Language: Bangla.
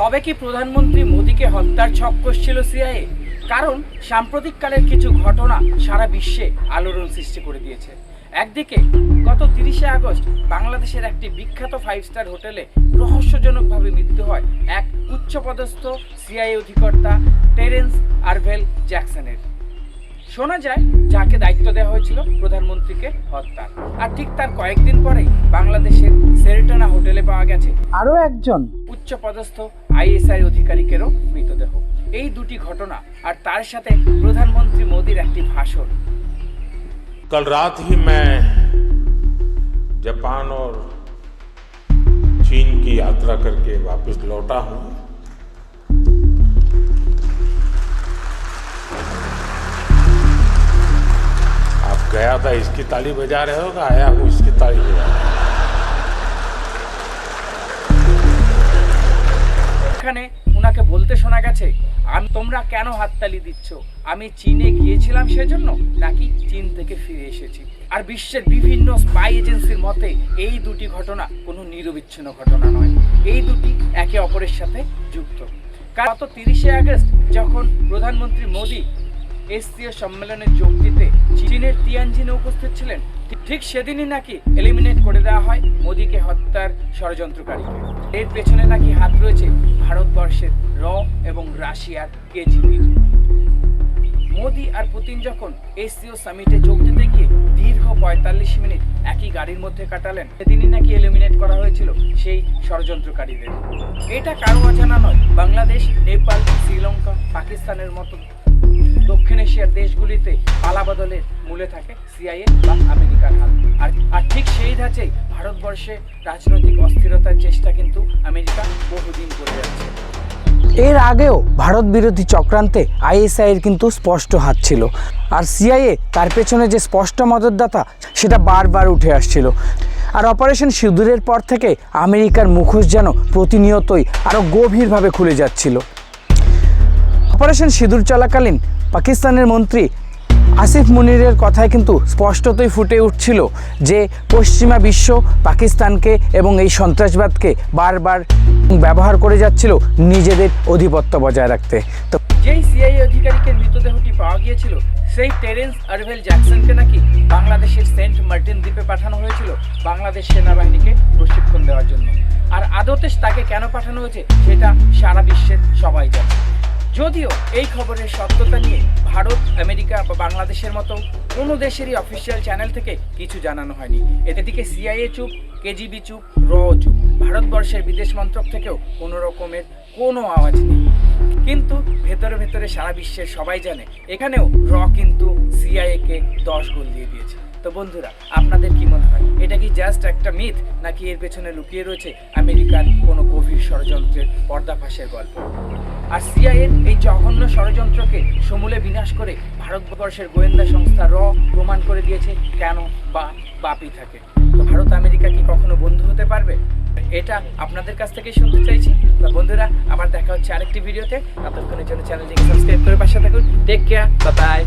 তবে কি প্রধানমন্ত্রী মোদীকে হত্যার ছক কষছিল সিআইএ? কারণ সাম্প্রতিককালের কিছু ঘটনা সারা বিশ্বে আলোড়ন সৃষ্টি করে দিয়েছে। একদিকে, গত তিরিশে আগস্ট বাংলাদেশের একটি বিখ্যাত ফাইভ স্টার হোটেলে রহস্যজনকভাবে মৃত্যু হয় এক উচ্চপদস্থ সিআইএ অধিকর্তা টেরেন্স আরভেল জ্যাকসনের। শোনা যায়, যাকে দায়িত্ব দেওয়া হয়েছিল প্রধানমন্ত্রীকে হত্যা আর ঠিক তার কয়েকদিন পরেই বাংলাদেশের সেরেটানা হোটেলে পাওয়া গেছে। আরও একজন উচ্চপদস্থ আইএসআই অধিকারিকেরও মৃতদেহ এই দুটি ঘটনা আর তার সাথে প্রধানমন্ত্রী মোদীর একটি ভাষণ कल रात ही मैं जापान और चीन की यात्रा करके वापस लौटा हूं आप गया था इसकी ताली बजा रहे हो कि आया हूं इसकी ताली बजा ওখানে ওনাকে বলতে শোনা গেছে, আমি, তোমরা কেন হাততালি দিচ্ছ? আমি চীনে গিয়েছিলাম সেজন্য নাকি চীন থেকে ফিরে এসেছি? আর বিশ্বের বিভিন্ন স্পাই এজেন্সির মতে, এই দুটি ঘটনা কোনো নিরবিচ্ছিন্ন ঘটনা নয়। এই দুটি একে অপরের সাথে যুক্ত। গত তিরিশে আগস্ট যখন প্রধানমন্ত্রী মোদী এসসিও সম্মেলনে যোগ দিতে চীনের তিয়ানজিনে উপস্থিত ছিলেন ঠিক- সেদিনই নাকি এলিমিনেট করে দেওয়া হয় মোদীকে হত্যার ষড়যন্ত্রকারীকে। এর পেছনে নাকি হাত রয়েছে ভারতবর্ষের র এবং রাশিয়ার কেজিবির মোদি আর পুতিন যখন এসসিও সামিটে যোগ দিতে গিয়ে দীর্ঘ পঁয়তাল্লিশ মিনিট একই গাড়ির মধ্যে কাটালেন, সেদিনই নাকি এলিমিনেট করা হয়েছিল সেই ষড়যন্ত্রকারীদের। এটা কারও অজানা নয়, বাংলাদেশ, নেপাল, শ্রীলঙ্কা, পাকিস্তানের মতো দক্ষিণ এশিয়ার দেশগুলিতে পালাবদলের মূলে থাকে সিআইএ বা আমেরিকার হাত। আর আর ঠিক সেই ধাঁচে ভারতবর্ষে রাজনৈতিক অস্থিরতার চেষ্টা কিন্তু আমেরিকা বহুদিন করে যাচ্ছে। এর আগেও ভারত বিরোধী চক্রান্তে আইএসআইয়ের কিন্তু স্পষ্ট হাত ছিল। আর সিআইএ তার পেছনে যে স্পষ্ট মদতদাতা, সেটা বারবার উঠে আসছিল। আর অপারেশন সিঁদুরের পর থেকে আমেরিকার মুখোশ যেন প্রতিনিয়তই আরও গভীরভাবে খুলে যাচ্ছিল। অপারেশন সিঁদুর চলাকালীন পাকিস্তানের মন্ত্রী আসিফ মুনিরের কথায় কিন্তু স্পষ্টতই ফুটে উঠছিল যে পশ্চিমা বিশ্ব পাকিস্তানকে এবং এই সন্ত্রাসবাদকে বারবার ব্যবহার করে যাচ্ছিল নিজেদের আধিপত্য বজায় রাখতে। তো যেই সিআই অধিকারিকের মৃতদেহটি পাওয়া গিয়েছিল, সেই টেরেন্স আরভেল জ্যাকসনকে নাকি বাংলাদেশের সেন্ট মার্টিন দ্বীপে পাঠানো হয়েছিল বাংলাদেশ সেনাবাহিনীকে প্রশিক্ষণ দেওয়ার জন্য। আর আদতে তাকে কেন পাঠানো হয়েছে, সেটা সারা বিশ্বের সবাই জানে। যদিও এই খবরের সত্যতা নিয়ে ভারত, আমেরিকা বা বাংলাদেশের মতো কোনো দেশেরই অফিসিয়াল চ্যানেল থেকে কিছু জানানো হয়নি। এতে দিকে সিআইএ চুপ কেজিবি চুপ র চুপ। ভারতবর্ষের বিদেশ মন্ত্রক থেকেও কোনো রকমের কোনো আওয়াজ নেই। কিন্তু ভেতরে ভেতরে সারা বিশ্বের সবাই জানে, এখানেও র কিন্তু সিআইএ কে দশ গোল দিয়ে দিয়েছে। তো বন্ধুরা, আপনাদের কি মনে হয়, এটা কি জাস্ট একটা মিথ নাকি এর পেছনে লুকিয়ে রয়েছে আমেরিকার কোনো গভীর ষড়যন্ত্রের পর্দাফাঁসের গল্প? আর সিআইএর এই জঘন্য ষড়যন্ত্রকে সমূলে বিনাশ করে ভারতবর্ষের গোয়েন্দা সংস্থা র প্রমাণ করে দিয়েছে কেন বা বাপি থাকে। তো ভারত আমেরিকা কি কখনো বন্ধু হতে পারবে? এটা আপনাদের কাছ থেকে শুনতে চাইছি। বা বন্ধুরা, আবার দেখা হচ্ছে আরেকটি ভিডিওতে। আপনার জন্য চ্যানেলটিকে সাবস্ক্রাইব করে পাশে থাকুন। টেক কেয়ার বা বাই